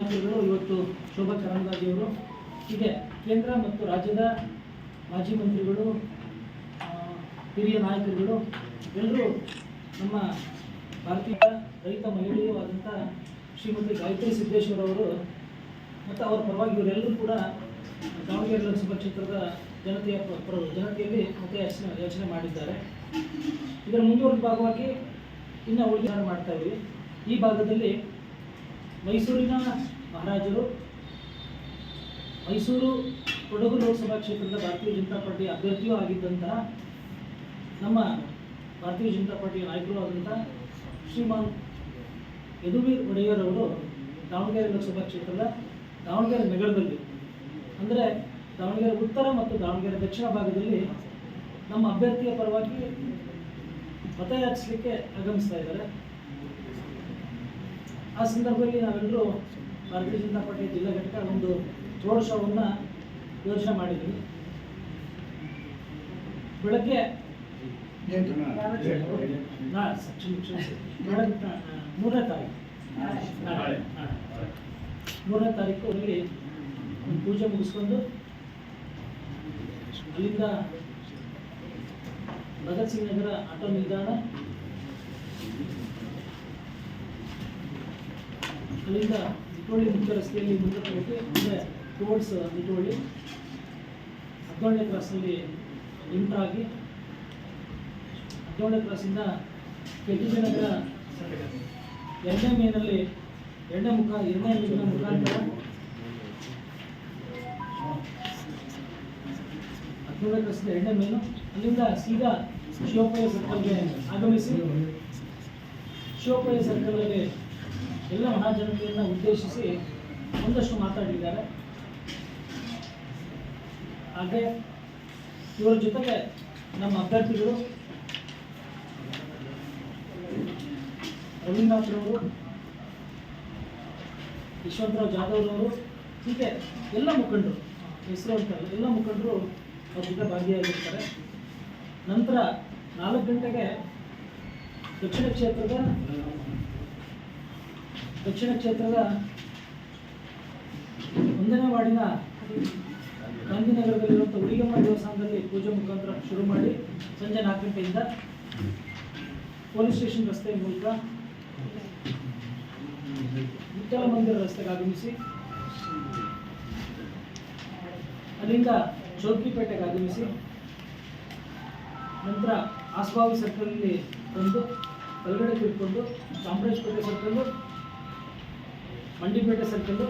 ಇವತ್ತು ಶೋಭಾ ಕರಂದ್ಲಾಜೆಯವರು ಹೀಗೆ ಕೇಂದ್ರ ಮತ್ತು ರಾಜ್ಯದ ಮಾಜಿ ಮಂತ್ರಿಗಳು ಹಿರಿಯ ನಾಯಕರುಗಳು, ಎಲ್ಲರೂ ನಮ್ಮ ಭಾರತೀಯ ರೈತ ಮಹಿಳೆಯೂ ಆದಂಥ ಶ್ರೀಮತಿ ಗಾಯತ್ರಿ ಸಿದ್ದೇಶ್ವರ ಅವರು ಮತ್ತು ಅವರ ಪರವಾಗಿ ಇವರೆಲ್ಲರೂ ಕೂಡ ದಾವಣಗೆರೆ ಲೋಕಸಭಾ ಕ್ಷೇತ್ರದ ಜನತೆಯ ಪರ ಜನತೆಯಲ್ಲಿ ಮತ ಯಾಚನೆ, ಯೋಚನೆ ಮಾಡಿದ್ದಾರೆ. ಇದರ ಮುಂದುವರೆದ ಭಾಗವಾಗಿ ಇನ್ನು ಉಳಿದ ಮಾಡ್ತಾ ಇದ್ದೀವಿ. ಈ ಭಾಗದಲ್ಲಿ ಮೈಸೂರಿನ ಮಹಾರಾಜರು, ಮೈಸೂರು ಕೊಡಗು ಲೋಕಸಭಾ ಕ್ಷೇತ್ರದ ಭಾರತೀಯ ಜನತಾ ಪಾರ್ಟಿ ಅಭ್ಯರ್ಥಿಯೂ ಆಗಿದ್ದಂತಹ ನಮ್ಮ ಭಾರತೀಯ ಜನತಾ ಪಾರ್ಟಿಯ ನಾಯಕರು ಆದಂತಹ ಶ್ರೀಮಾನ್ ಯದುವೀರ್ ಒಡೆಯರ್ ಅವರು ದಾವಣಗೆರೆ ಲೋಕಸಭಾ ಕ್ಷೇತ್ರದ ದಾವಣಗೆರೆ ನಗರದಲ್ಲಿ, ಅಂದರೆ ದಾವಣಗೆರೆ ಉತ್ತರ ಮತ್ತು ದಾವಣಗೆರೆ ದಕ್ಷಿಣ ಭಾಗದಲ್ಲಿ ನಮ್ಮ ಅಭ್ಯರ್ಥಿಯ ಪರವಾಗಿ ಮತಯಾಚಿಸಲಿಕ್ಕೆ ಆಗಮಿಸ್ತಾ ಇದ್ದಾರೆ. ಆ ಸಂದರ್ಭದಲ್ಲಿ ನಾವೆಲ್ಲರೂ ಭಾರತೀಯ ಜನತಾ ಪಾರ್ಟಿ ಜಿಲ್ಲಾ ಘಟಕ ಒಂದು ರೋಡ್ ಶೋವನ್ನು ಮಾಡಿದ್ವಿ ಬೆಳಗ್ಗೆ. ಮೂರನೇ ತಾರೀಕು. ಮೂರನೇ ತಾರೀಕು ಅಲ್ಲಿ ಪೂಜೆ ಮುಗಿಸ್ಕೊಂಡು ಅಲ್ಲಿಂದ ಭಗತ್ ಸಿಂಗ್ ನಗರ ಆಟೋ ನಿಲ್ದಾಣ ಅಲ್ಲಿಂದ ನಿಟೋಳಿ ಮುಖ್ಯ ರಸ್ತೆಯಲ್ಲಿ ಮುಂದೆ ಹೋಗಿ ಅಂದರೆ ಟೋಲ್ಸ್ ನಿಟೋಳಿ ಹದಿನೇಳನೇ ಕ್ರಾಸಲ್ಲಿ ಎಂಟರ್ ಆಗಿ ಹದಿನೇಳನೇ ಕ್ರಾಸಿಂದ ಕೆ ಟಿ ಎರಡನೇ ಮೇನಲ್ಲಿ ಎರಡನೇ ಮುಖ, ಎರಡನೇ ಮೇಲಿನ ಮುಖಾಂತರ ಹದಿನೇಳನೇ ಕ್ರಾಸಿಂದ ಎರಡನೇ ಮೇನು ಅಲ್ಲಿಂದ ಸೀದಾ ಶಿವಪಯ್ಯ ಸರ್ಕಲ್ಗೆ ಆಗಮಿಸಿ ಶಿವಪಯ್ಯ ಸರ್ಕಲಲ್ಲಿ ಎಲ್ಲ ಮಹಾಜನತೆಯನ್ನು ಉದ್ದೇಶಿಸಿ ಒಂದಷ್ಟು ಮಾತಾಡಿದ್ದಾರೆ. ಹಾಗೆ ಇವರ ಜೊತೆಗೆ ನಮ್ಮ ಅಭ್ಯರ್ಥಿಗಳು ರವೀಂದ್ರನಾಥ್ರವರು ಯಶವಂತರಾವ್ ಜಾಧವ್ರವರು ಹೀಗೆ ಎಲ್ಲ ಮುಖಂಡರು, ಹೆಸರು ಅಂತ ಎಲ್ಲ ಮುಖಂಡರು ಅವ್ರ ಜೊತೆ ಭಾಗಿಯಾಗಿರ್ತಾರೆ. ನಂತರ ನಾಲ್ಕು ಗಂಟೆಗೆ ದಕ್ಷಿಣ ಕ್ಷೇತ್ರದ ದಕ್ಷಿಣ ಕ್ಷೇತ್ರದ ಒಂದನೇ ವಾರ್ಡಿನ ಗಾಂಧಿನಗರದಲ್ಲಿರುವಂಥ ಉಳಿಗಮ್ಮ ದೇವಸ್ಥಾನದಲ್ಲಿ ಪೂಜೆ ಮುಖಾಂತರ ಶುರು ಮಾಡಿ ಸಂಜೆ ನಾಲ್ಕು ಗಂಟೆಯಿಂದ ಪೊಲೀಸ್ ಸ್ಟೇಷನ್ ರಸ್ತೆ ಮೂಲಕ ವಿಠಲ ಮಂದಿರ ರಸ್ತೆಗೆ ಆಗಮಿಸಿ, ಅಲ್ಲಿಂದ ಚೌಕಿಪೇಟೆಗೆ ಆಗಮಿಸಿ, ನಂತರ ಆಸ್ಬಾವಿ ಸರ್ಕಲಲ್ಲಿ ಬಂದು ಒಳಗಡೆ ತಿಳ್ಕೊಂಡು ಚಾಮರಾಜಪೇಟೆ ಸರ್ಕಲ್ಲು ಮಂಡಿಪೇಟೆ ಸರ್ಕಲ್ಲು